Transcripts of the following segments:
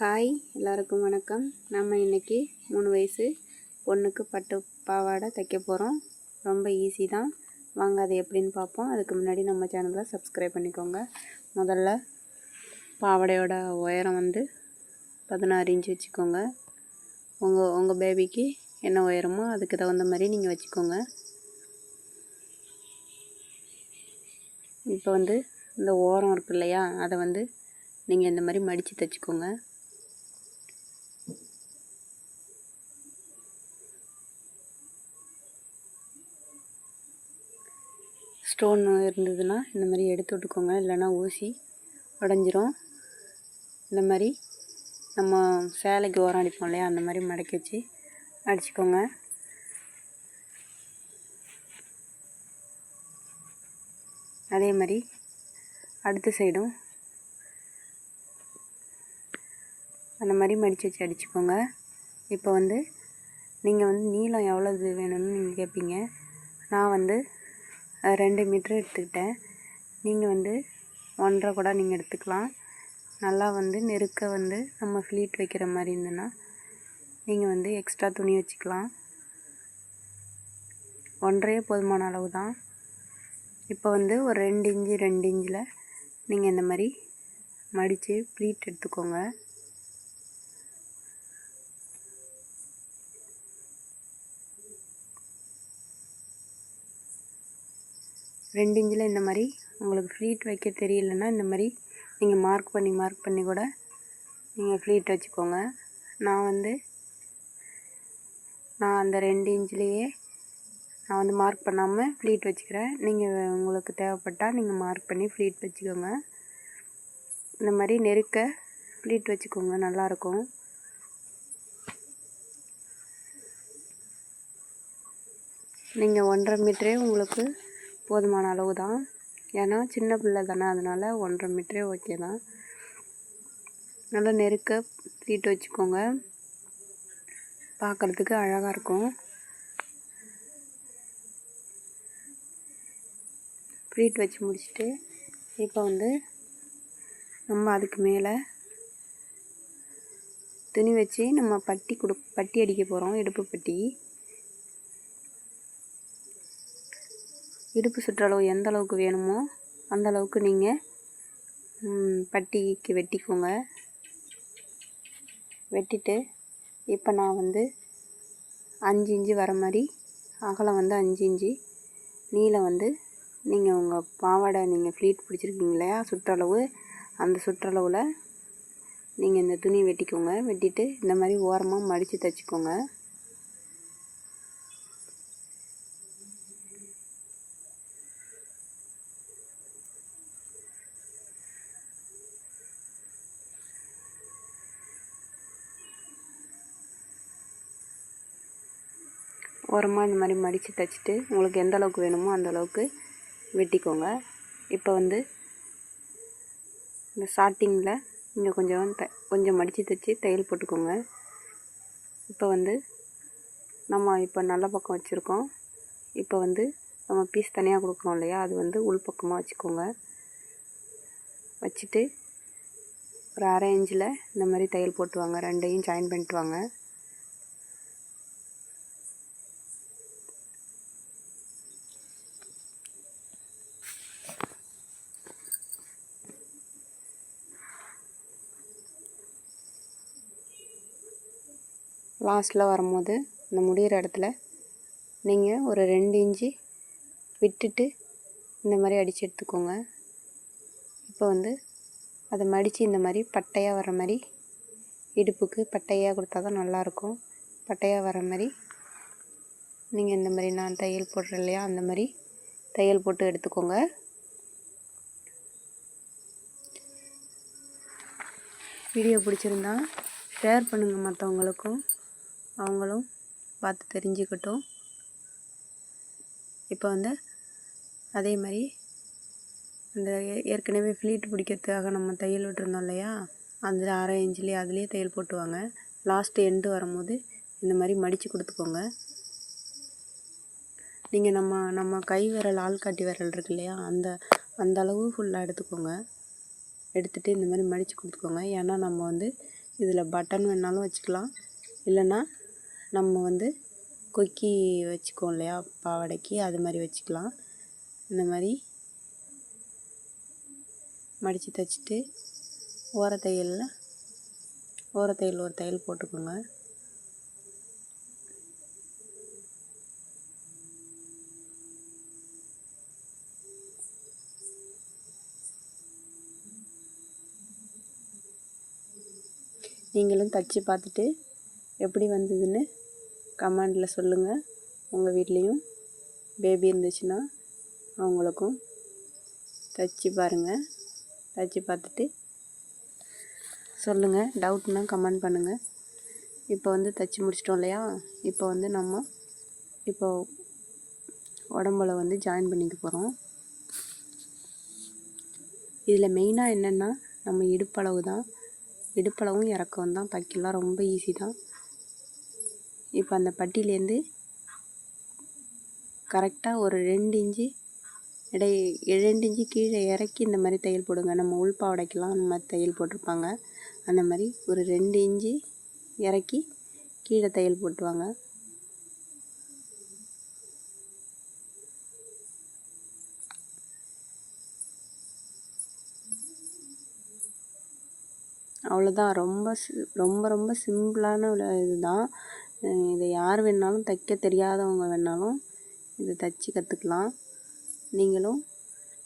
Hi எல்லாருக்கும் வணக்கம். நம்ம இன்றைக்கி மூணு வயசு பொண்ணுக்கு பட்டு பாவாடை தைக்க போகிறோம் ரொம்ப ஈஸி தான். வாங்க அதை எப்படின்னு பார்ப்போம். அதுக்கு முன்னாடி நம்ம சேனலை சப்ஸ்கிரைப் பண்ணிக்கோங்க. முதல்ல பாவாடையோட உயரம் வந்து பதினாறு இன்ச்சு வச்சுக்கோங்க. உங்கள் உங்கள் பேபிக்கு என்ன உயரமோ அதுக்கு தகுந்த மாதிரி நீங்கள் வச்சுக்கோங்க. இப்போ வந்து இந்த ஓரம் இருக்கு இல்லையா அதை வந்து நீங்கள் இந்த மாதிரி மடித்து தைச்சிக்கோங்க. ஸ்டோன் இருந்ததுன்னா இந்த மாதிரி எடுத்து விட்டுக்கோங்க. இல்லைன்னா ஊசி உடஞ்சிரும். இந்த மாதிரி நம்ம சேலைக்கு ஓரம் அடிப்போம் இல்லையா? அந்த மாதிரி மடக்கி வச்சு அடிச்சுக்கோங்க. அதே மாதிரி அடுத்த சைடும் அந்த மாதிரி மடித்து வச்சு அடிச்சுக்கோங்க. இப்போ வந்து நீங்கள் வந்து நீளம் எவ்வளோது வேணும்னு நீங்கள் கேட்பீங்க நான் வந்து ரெண்டு மீட்ரு எடுத்துக்கிட்டேன். நீங்கள் வந்து ஒன்றரை கூட நீங்கள் எடுத்துக்கலாம். நல்லா வந்து நெருக்க வந்து நம்ம ஃப்ளீட் வைக்கிற மாதிரி இருந்ததுன்னா நீங்கள் வந்து எக்ஸ்ட்ரா துணி வச்சுக்கலாம். ஒன்றையே போதுமான அளவு தான். இப்போ வந்து ஒரு ரெண்டு இஞ்சி ரெண்டு இஞ்சில் நீங்கள் இந்த மாதிரி மடித்து ப்ளீட் எடுத்துக்கோங்க. ரெண்டு இன்ச்சில் இந்த மாதிரி உங்களுக்கு ஃப்ளீட் வைக்க தெரியலன்னா இந்த மாதிரி நீங்கள் மார்க் பண்ணி மார்க் பண்ணி கூட நீங்கள் ஃப்ளீட் வச்சுக்கோங்க. நான் வந்து நான் அந்த ரெண்டு இன்ச்சிலேயே நான் வந்து மார்க் பண்ணாமல் ஃப்ளீட் வச்சுக்கிறேன். நீங்கள் உங்களுக்கு தேவைப்பட்டால் நீங்கள் மார்க் பண்ணி ஃப்ளீட் வச்சுக்கோங்க. இந்த மாதிரி நெருக்க ஃப்ளீட் வச்சுக்கோங்க நல்லாயிருக்கும் நீங்கள் ஒன்றரை மீட்டரே உங்களுக்கு போதுமான அளவு தான் ஏன்னா சின்ன பிள்ளை தானே அதனால் ஒன்றரை மீட்டரே ஓகே தான். நல்லா நெருக்க ப்ளீட் வச்சுக்கோங்க. பார்க்குறதுக்கு அழகாக இருக்கும். ப்ரீட் வச்சு முடிச்சுட்டு இப்போ வந்து நம்ம அதுக்கு மேலே துணி வச்சு நம்ம பட்டி கொடு பட்டி அடிக்க போகிறோம் இடுப்பு பட்டி. இடுப்பு சுற்றளவு எந்த அளவுக்கு வேணுமோ அந்த அளவுக்கு நீங்கள் பட்டிக்கு வெட்டிக்கோங்க. வெட்டிட்டு இப்போ நான் வந்து அஞ்சு இன்ச்சு வர மாதிரி அகலம் வந்து அஞ்சு இன்ச்சு நீளம் வந்து நீங்கள் உங்கள் பாவாடை நீங்கள் ஃப்ளீட் பிடிச்சிருக்கீங்க இல்லையா சுற்றளவு அந்த சுற்றளவில் நீங்கள் இந்த துணி வெட்டிக்கோங்க. வெட்டிட்டு இந்த மாதிரி ஓரமாக மடித்து தைச்சிக்கோங்க. ஓரமாக இந்த மாதிரி மடித்து தைச்சிட்டு உங்களுக்கு எந்த அளவுக்கு வேணுமோ அந்த அளவுக்கு வெட்டிக்கோங்க. இப்போ வந்து இந்த ஸ்டார்டிங்கில் இங்கே கொஞ்சம் த கொஞ்சம் மடித்து தைச்சி தையல் போட்டுக்கோங்க. இப்போ வந்து நம்ம இப்போ நல்ல பக்கம் வச்சுருக்கோம். இப்போ வந்து நம்ம பீஸ் தனியாக கொடுக்குறோம் இல்லையா? அது வந்து உள் பக்கமாக வச்சுக்கோங்க. வச்சுட்டு ஒரு அரை இன்ச்சில் இந்த மாதிரி தையல் போட்டுவாங்க. ரெண்டையும் ஜாயின் பண்ணிட்டு வாங்க. லாஸ்ட்டில் வரும்போது இந்த முடிகிற இடத்துல நீங்கள் ஒரு ரெண்டு இன்ச்சு விட்டுட்டு இந்த மாதிரி அடித்து எடுத்துக்கோங்க. இப்போ வந்து அதை மடித்து இந்த மாதிரி பட்டையாக வர மாதிரி இடுப்புக்கு பட்டையாக கொடுத்தா தான் நல்லாயிருக்கும். பட்டையாக வர மாதிரி நீங்கள் இந்த மாதிரி நான் தையல் போடுறேன் இல்லையா அந்த மாதிரி தையல் போட்டு எடுத்துக்கோங்க. வீடியோ பிடிச்சிருந்தா ஷேர் பண்ணுங்கள் மற்றவங்களுக்கும் அவங்களும் பார்த்து தெரிஞ்சுக்கட்டும். இப்போ வந்து அதே மாதிரி அந்த ஏற்கனவே ஃப்ளீட் பிடிக்கிறதுக்காக நம்ம தையல் விட்டுருந்தோம் இல்லையா? அந்த அரை இன்ச்லேயே அதுலேயே தையல் போட்டுவாங்க. லாஸ்ட்டு எண்டு வரும்போது இந்த மாதிரி மடித்து கொடுத்துக்கோங்க. நீங்கள் நம்ம நம்ம கை விரல் ஆள்காட்டி விரல் இருக்கு இல்லையா? அந்த அந்த அளவு ஃபுல்லாக எடுத்துக்கோங்க. எடுத்துகிட்டு இந்த மாதிரி மடித்து கொடுத்துக்கோங்க. ஏன்னா நம்ம வந்து இதில் பட்டன் வேணாலும் வச்சுக்கலாம். இல்லைன்னா நம்ம வந்து கொக்கி வச்சுக்குவோம் இல்லையா? பாவாடைக்கு அது மாதிரி வச்சுக்கலாம். இந்த மாதிரி மடித்து தைச்சிட்டு ஓர ஓரத்தையல் ஒரு தையல் போட்டுக்கோங்க. நீங்களும் தைச்சி பார்த்துட்டு எப்படி வந்ததுன்னு கமெண்டில் சொல்லுங்கள் உங்கள் வீட்லேயும் பேபி இருந்துச்சுன்னா அவங்களுக்கும் தைச்சி பாருங்கள் தைச்சி பார்த்துட்டு சொல்லுங்கள் டவுட்னால் கமெண்ட் பண்ணுங்கள் இப்போ வந்து தைச்சி முடிச்சிட்டோம் இல்லையா? இப்போ வந்து நம்ம இப்போ உடம்புல வந்து ஜாயின் பண்ணிக்க போகிறோம் இதில் மெயினாக என்னென்னா நம்ம இடுப்பளவு தான் இடுப்பளவும் இறக்கம் தான் தைக்கலாம் ரொம்ப ஈஸி தான். இப்போ அந்த பட்டியிலேருந்து கரெக்டாக ஒரு ரெண்டு இன்ச்சு இடை ரெண்டு இன்ச்சு கீழே இறக்கி இந்த மாதிரி தையல் போடுங்க. நம்ம உள் பாவடைக்கெல்லாம் அந்த மாதிரி தையல் போட்டிருப்பாங்க. அந்த மாதிரி ஒரு ரெண்டு இன்ச்சு இறக்கி கீழே தையல் போட்டுவாங்க. அவ்வளோதான். ரொம்ப ரொம்ப ரொம்ப சிம்பிளான இதுதான். இதை யார் வேணாலும் தைக்க தெரியாதவங்க வேணாலும் இதை தைச்சி கற்றுக்கலாம். நீங்களும்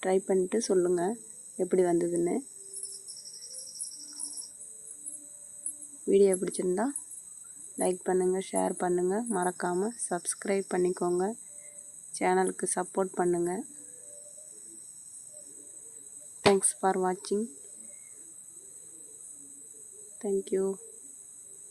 ட்ரை பண்ணிட்டு சொல்லுங்கள் எப்படி வந்ததுன்னு. வீடியோ பிடிச்சிருந்தா லைக் பண்ணுங்கள் ஷேர் பண்ணுங்கள் மறக்காமல் சப்ஸ்கிரைப் பண்ணிக்கோங்க. சேனலுக்கு சப்போர்ட் பண்ணுங்கள் தேங்க்ஸ் ஃபார் வாட்சிங் தேங்க்யூ